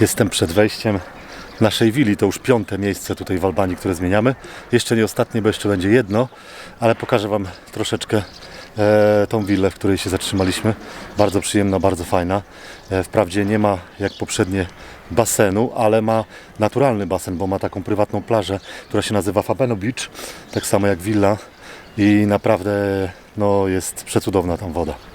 Jestem przed wejściem naszej willi. To już piąte miejsce tutaj w Albanii, które zmieniamy. Jeszcze nie ostatnie, bo jeszcze będzie jedno, ale pokażę Wam troszeczkę e, tą willę, w której się zatrzymaliśmy. Bardzo przyjemna, bardzo fajna. E, wprawdzie nie ma jak poprzednie basenu, ale ma naturalny basen, bo ma taką prywatną plażę, która się nazywa Fabeno Beach, tak samo jak willa i naprawdę no, jest przecudowna tam woda.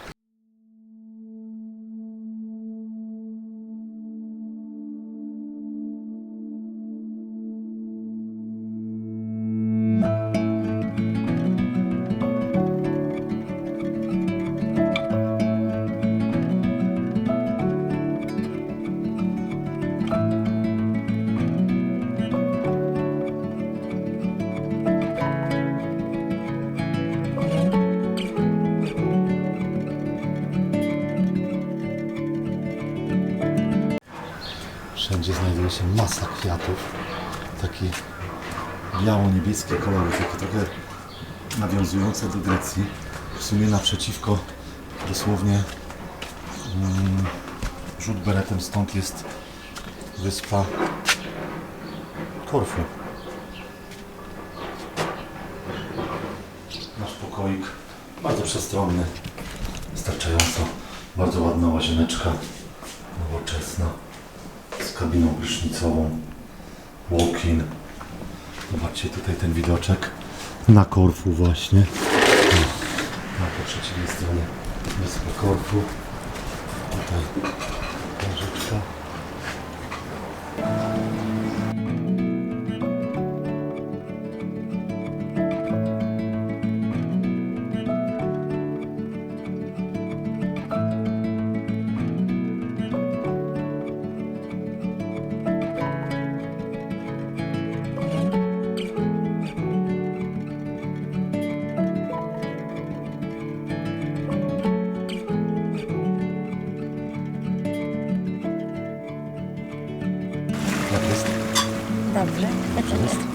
Wszędzie znajduje się masa kwiatów. Taki biało-niebieskie kolory, takie trochę nawiązujące do Grecji. W sumie naprzeciwko dosłownie mm, rzut beretem stąd jest wyspa Korfu. Nasz pokoik bardzo przestronny, wystarczająco bardzo ładna łazieneczka nowoczesna z kabiną prysznicową, walk-in. Zobaczcie tutaj ten widoczek na Korfu właśnie. O, Na po przeciwnej stronie wyspa Korfu. Tutaj Jak jest? Dobrze, dobrze jest.